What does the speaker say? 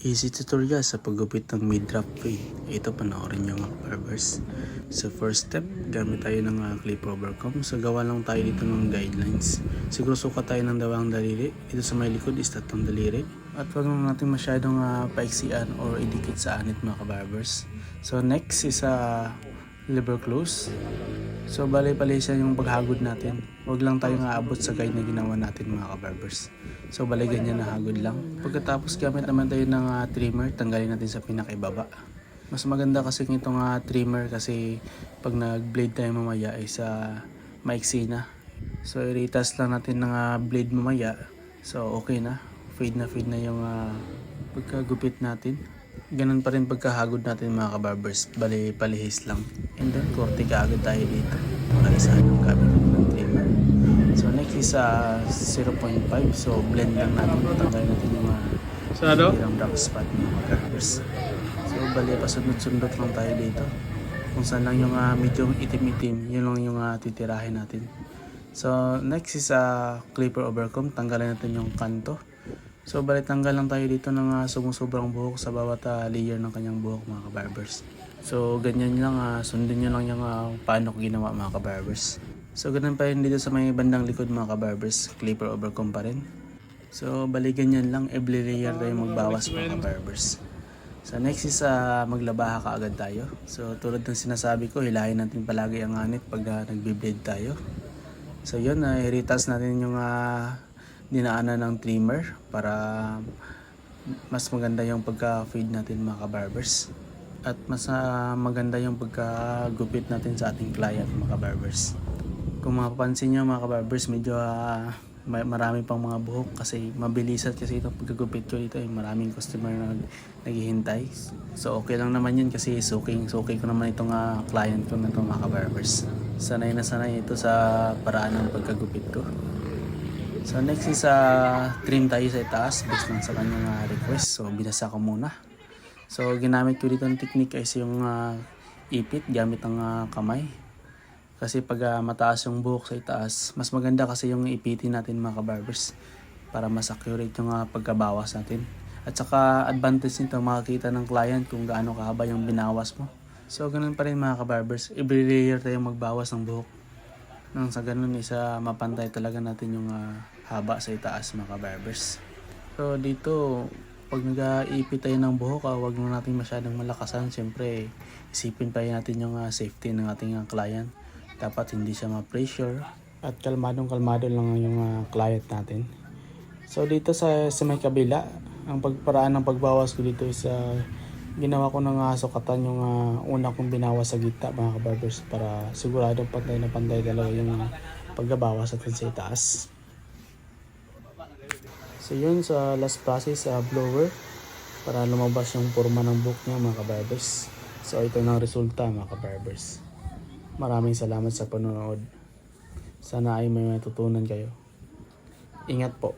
Easy tutorial sa paggupit ng mid-drop fade. Ito panoorin nyo mga barbers. So first step, gamit tayo ng uh, clip over comb. So gawa lang tayo dito ng guidelines. Siguro sukat tayo ng dalawang daliri. Dito sa may likod is tatlong daliri. At wag lang natin masyadong uh, paiksian or idikit sa anit mga barbers. So next is uh, liver close. So bali pala siya yung paghagod natin. Huwag lang tayong aabot sa guide na ginawa natin mga kabarbers. So bali ganyan na hagod lang. Pagkatapos gamit naman tayo ng ah, trimmer, tanggalin natin sa pinakaibaba. Mas maganda kasi itong ah, trimmer kasi pag nag-blade tayo mamaya ay sa maiksi na. So iritas lang natin ng ah, blade mamaya. So okay na. Fade na fade na yung ah, pagkagupit natin. Ganun pa rin pagkahagod natin mga kabarbers. Bali, palihis lang. And then, korte ka agad tayo dito. Alisahan yung gamit ng trimmer. So, next is uh, 0.5. So, blend lang natin. Tanggalin natin yung uh, Sado? yung dark spot mga kabarbers. So, bali, pasunod-sundot lang tayo dito. Kung saan lang yung uh, medyo itim-itim, yun lang yung uh, titirahin natin. So, next is uh, clipper overcomb. Tanggalin natin yung kanto. So, bali tanggal lang tayo dito ng uh, sumusobrang buhok sa bawat uh, layer ng kanyang buhok mga kabarbers. So, ganyan lang, uh, sundin nyo lang yung uh, paano ko ginawa mga kabarbers. So, ganun pa rin dito sa may bandang likod mga kabarbers. Clipper overcomb pa rin. So, bali ganyan lang. Every layer tayo magbawas mga kabarbers. So, next is uh, maglabaha ka agad tayo. So, tulad ng sinasabi ko, hilahin natin palagi ang anit pag uh, nagbe-blade tayo. So, yun, uh, i-retouch natin yung uh, dinaanan ng trimmer para mas maganda yung pagka-fade natin mga kabarbers. At mas ah, maganda yung pagka-gupit natin sa ating client mga kabarbers. Kung mapapansin nyo mga kabarbers, medyo may, marami pang mga buhok kasi mabilisan kasi itong pagkagupit ko dito. Eh. Maraming customer na nag, naghihintay. So okay lang naman yun kasi suking, suking ko naman itong ah, client ko na itong mga kabarbers. Sanay na sanay ito sa paraan ng pagkagupit ko. So next is uh, trim tayo sa itaas based lang sa kanyang uh, request. So binasa ko muna. So ginamit ko dito ng technique is yung uh, ipit gamit ang uh, kamay. Kasi pag uh, mataas yung buhok sa itaas, mas maganda kasi yung ipitin natin mga kabarbers para mas accurate yung uh, pagkabawas natin. At saka advantage nito makakita ng client kung gaano kahaba yung binawas mo. So ganun pa rin mga kabarbers, every layer tayo magbawas ng buhok. Nang sa ganun isa mapantay talaga natin yung ah, haba sa itaas mga barbers. So dito pag nag-iipit tayo ng buhok, ah, wag na natin masyadong malakasan. Siyempre, isipin pa natin yung ah, safety ng ating ah, client. Dapat hindi siya ma-pressure. At kalmadong kalmado lang yung ah, client natin. So dito sa, sa may kabila, ang pagparaan ng pagbawas ko dito is ah, ginawa ko ng uh, yung ah, una kong binawas sa gitna mga kabarbers para sigurado pantay na pantay talaga yung uh, pagbabawas natin sa itaas. So yun sa last process sa blower para lumabas yung forma ng buhok niya mga kabarbers. So ito na ang resulta mga kabarbers. Maraming salamat sa panonood. Sana ay may matutunan kayo. Ingat po.